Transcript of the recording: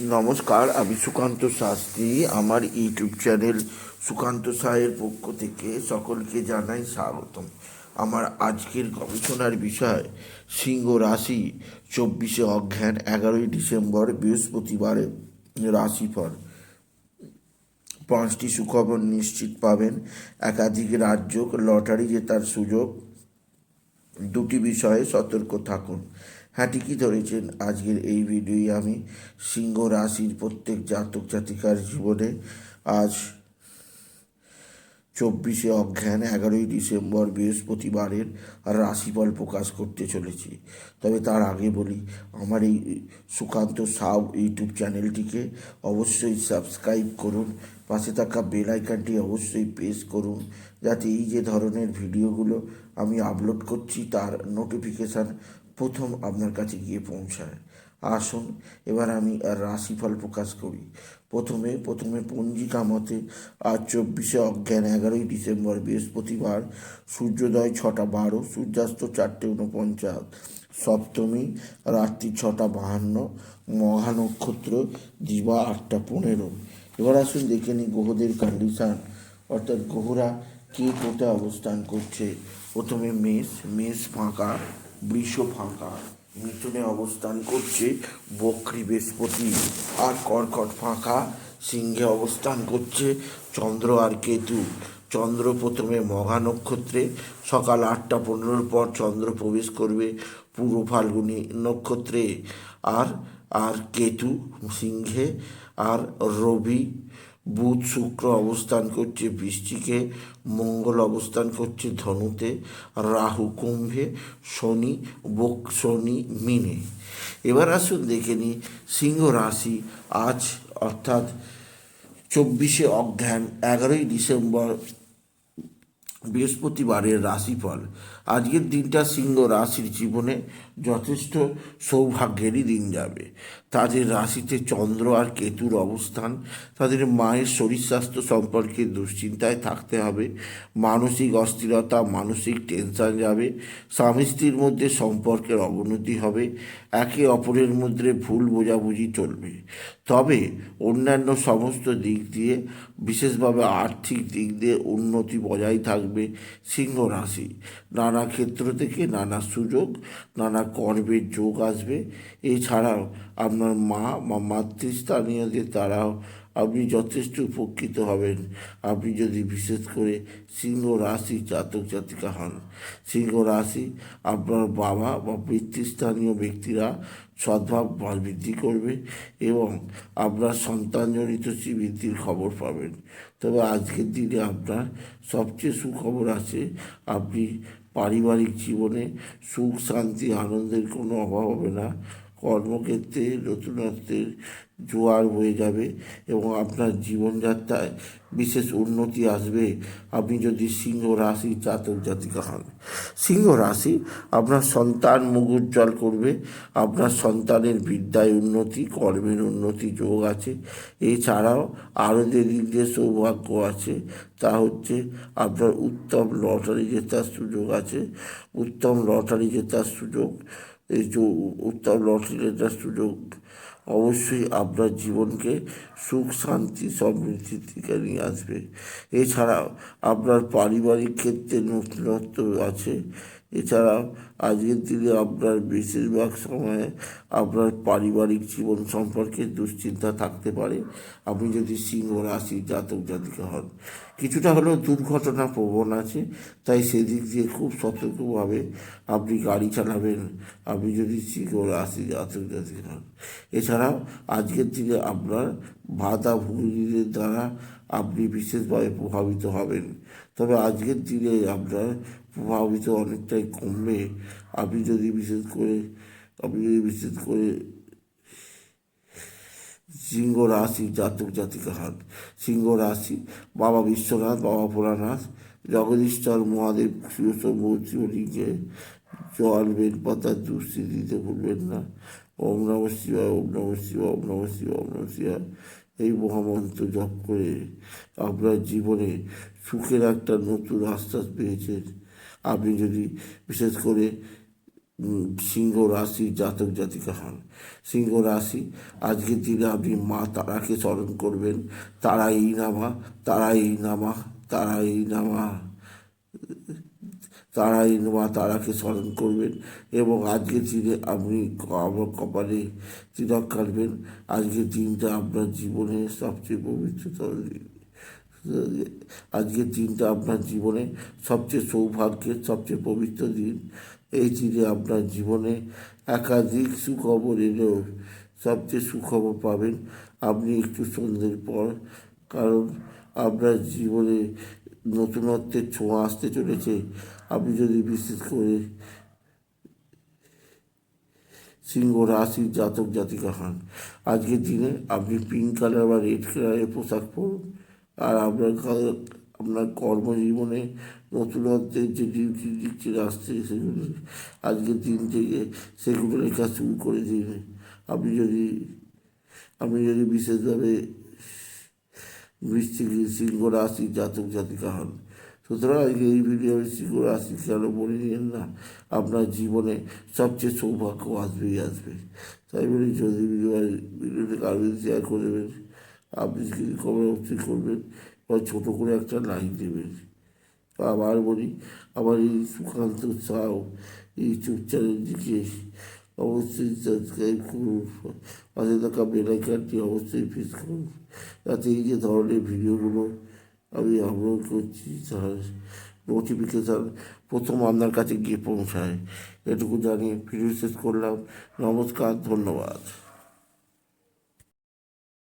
নমস্কার, আমি সুকান্ত শাস্ত্রী। আমার ইউটিউব চ্যানেল সুকান্ত সাহের পক্ষ থেকে সকলকে জানাই স্বাগতম। আমার আজকের গবেষণার বিষয়, সিংহ রাশি, চব্বিশে অজ্ঞান এগারোই ডিসেম্বর, বৃহস্পতিবারে রাশিফল। পাঁচটি সুখবর নিশ্চিত পাবেন। একাধিক রাজ্য লটারি জেতার সুযোগ। দুটি বিষয়ে সতর্ক থাকুন। হ্যাঁ ঠিকই ধরেছেন। আজকের এই ভিডিওই আমি সিংহ রাশির প্রত্যেক জাতক জাতিকার জীবনে আজ চব্বিশে অজ্ঞান এগারোই ডিসেম্বর, বৃহস্পতিবারের রাশিফল প্রকাশ করতে চলেছি। তবে তার আগে বলি, আমার এই সুকান্ত সাউ ইউটিউব চ্যানেলটিকে অবশ্যই সাবস্ক্রাইব করুন, পাশে থাকা বেল অবশ্যই প্রেস করুন, যাতে এই যে ধরনের ভিডিওগুলো আমি আপলোড করছি, তার নোটিফিকেশান প্রথম আপনার কাছে গিয়ে পৌঁছায়। আসুন, এবার আমি আর রাশিফল প্রকাশ করি। প্রথমে প্রথমে পঞ্জিকা মতে, আজ চব্বিশে অজ্ঞান এগারোই ডিসেম্বর, বৃহস্পতিবার, সূর্যোদয় ছটা বারো, সূর্যাস্ত চারটে উনপঞ্চাশ সপ্তমী, রাত্রি ছটা বাহান্ন মহা নক্ষত্র দিবা আটটা পনেরো। এবার আসুন দেখে নিই গ্রহদের কন্ডিশান অর্থাৎ গ্রহরা কে কোথায় অবস্থান করছে? প্রথমে মেষ মেষ ফাঁকা বৃষ ফাঁকা মিথুনে অবস্থান করছে বক্রী বৃহস্পতি। আর কর্কট ফাঁকা সিংহে অবস্থান করছে চন্দ্র আর কেতু। চন্দ্র প্রথমে মঘা নক্ষত্রে, সকাল আটটা পনেরোর পর চন্দ্র প্রবেশ করবে পূর্ব ফাল্গুনি নক্ষত্রে। আর আর কেতু সিংহে, আর রবি বুধ শুক্র অবস্থান করছে বৃষ্টিকে মঙ্গল অবস্থান করছে ধনুতে, রাহু কুম্ভে, শনি বক, শনি মিনে। এবার আসুন দেখে নিই সিংহ রাশি আজ অর্থাৎ চব্বিশে অজ্ঞান, এগারোই ডিসেম্বর বৃহস্পতিবারের রাশিফল। আজকের দিনটা সিংহ রাশির জীবনে যথেষ্ট সৌভাগ্যেরই দিন যাবে। তাদের রাশিতে চন্দ্র আর কেতুর অবস্থান, তাদের মায়ের শরীর স্বাস্থ্য সম্পর্কে দুশ্চিন্তায় থাকতে হবে, মানসিক অস্থিরতা, মানসিক টেনশন যাবে, স্বামী স্ত্রীর মধ্যে সম্পর্কের অবনতি হবে, একে অপরের মধ্যে ভুল বোঝাবুঝি চলবে। তবে অন্যান্য সমস্ত দিক দিয়ে, বিশেষভাবে আর্থিক দিক দিয়ে উন্নতি বজায় থাকবে সিংহ রাশি। নানা ক্ষেত্র থেকে নানা সুযোগ, নানা কর্মের যোগ আসবে। এছাড়াও আপনার মা বা মাতৃস্থানীয়দের দ্বারাও আপনি যথেষ্ট উপকৃত হবেন। আপনি যদি বিশেষ করে সিংহ রাশি জাতক জাতিকা হন, সিংহ রাশি আপনার বাবা বা পিতৃস্থানীয় ব্যক্তিরা সদ্ভাব বৃদ্ধি করবে এবং আপনার সন্তানজনিত বৃদ্ধির খবর পাবেন। তবে আজকের দিনে আপনার সবচেয়ে সুখবর আছে, আপনি পারিবারিক জীবনে সুখ, শান্তি, আনন্দের কোনো অভাব হবে না। কর্মক্ষেত্রে, নতুনত্বের জোয়ার হয়ে যাবে এবং আপনার জীবনযাত্রায় বিশেষ উন্নতি আসবে। আপনি যদি সিংহ রাশি জাতক জাতিকা হন, সিংহ রাশি আপনার সন্তান মুখ উজ্জ্বল করবে, আপনার সন্তানের বিদ্যায় উন্নতি, কর্মের উন্নতি যোগ আছে। এছাড়াও আরও যে দিক দিয়ে সৌভাগ্য আছে, তা হচ্ছে আপনার উত্তম লটারি জেতার সুযোগ আছে। উত্তম লটারি জেতার সুযোগ এই যে উত্তম লটারি জেতার সুযোগ অবশ্যই আপনার জীবনকে সুখ, শান্তি সমৃদ্ধির দিকে নিয়ে আসবে। এছাড়াও আপনার পারিবারিক ক্ষেত্রে নতুনত্ব আছে। এছাড়াও আজকের দিনে আপনার বেশিরভাগ সময়ে আপনার পারিবারিক জীবন সম্পর্কে দুশ্চিন্তা থাকতে পারে। আপনি যদি সিংহ রাশি জাতক জাতিকা হন, কিছুটা হলেও দুর্ঘটনা প্রবণ আছে। তাই সেদিক দিয়ে খুব সতর্কভাবে আপনি গাড়ি চালাবেন। আপনি যদি সিংহ রাশি জাতক জাতিকা হন, এছাড়াও আজকের দিনে আপনার ভাতা ভূমিদের দ্বারা আপনি বিশেষভাবে প্রভাবিত হবেন। তবে আজকের দিনে আপনার প্রভাবিত অনেকটাই কমবে আপনি যদি বিশেষ করে, আপনি যদি বিশেষ করে সিংহ রাশি জাতক জাতিকা হন, সিংহ রাশি বাবা বিশ্বনাথ, বাবা ভোলানাথ জগদীশ্বর মহাদেব শিবশম্ভুকে জল বেলপাতার দুষ্টি দিতে ভুলবেন না। ওম নম শিবায়, ওম নম শিবা ওম নম শিবা ওম নম শিবা এই মহামন্ত্র জপ করে আপনার জীবনে সুখের একটা নতুন আশ্বাস পেয়েছেন। আপনি যদি বিশেষ করে সিংহ রাশি জাতক জাতিকা হন, সিংহ রাশি, আজকের দিনে আপনি মা তারাকে স্মরণ করবেন। তারা এই নামা তারা এই নামা তারা এই নামা। তারা এই মা তারাকে স্মরণ করবেন এবং আজকের দিনে আপনি আমার কপালে তিলক কাটবেন। আজকের দিনটা আপনার জীবনে সবচেয়ে পবিত্রতর দিন আজকের দিনটা আপনার জীবনে সবচেয়ে সৌভাগ্যের, সবচেয়ে পবিত্র দিন। এই দিনে আপনার জীবনে একাধিক সুখবর এলেও সবচেয়ে সুখবর পাবেন আপনি একটু সন্ধ্যের পর, কারণ আপনার জীবনে নতুনত্বের ছোঁয়া আসতে চলেছে। আপনি যদি বিশেষ করে সিংহ রাশির জাতক জাতিকা হন, আজকের দিনে আপনি পিঙ্ক কালার বা রেড কালারের পোশাক পরুন। আর আপনার আপনার কর্মজীবনে নতুনত্বের যে ডিউটি দিচ্ছে আসছে সেগুলো আজকের দিন থেকে সেগুলো লেখা শুরু করে দিন আপনি যদি আপনি যদি বিশেষভাবে বৃষ্টিক সিংহ রাশি, জাতক, জাতিকা হন, সুতরাং আজকে এই ভিডিও সিংহ রাশি কেন বলে নিন না? আপনার জীবনে সবচেয়ে সৌভাগ্য আসবেই আসবে। তাই বলি যদি ভিডিও ভিডিওটি কারও শেয়ার করে দেবেন আপনি যদি কবে অবশ্যই করবেন বা ছোটো করে একটা লাইক দেবেন। আবার বলি, আমার এই সুকান্ত সাউ, এই চুপচারের দিকে অবশ্যই সাবস্ক্রাইব করুন। পাশে থাকা বেলাইকানটি অবশ্যই প্রেস করুন। যাতে এই যে ধরনের ভিডিওগুলো আমি আপলোড করছি, তার নোটিফিকেশান প্রথম আপনার কাছে গিয়ে পৌঁছায়। এটুকু জানিয়ে ভিডিও শেষ করলাম। নমস্কার, ধন্যবাদ।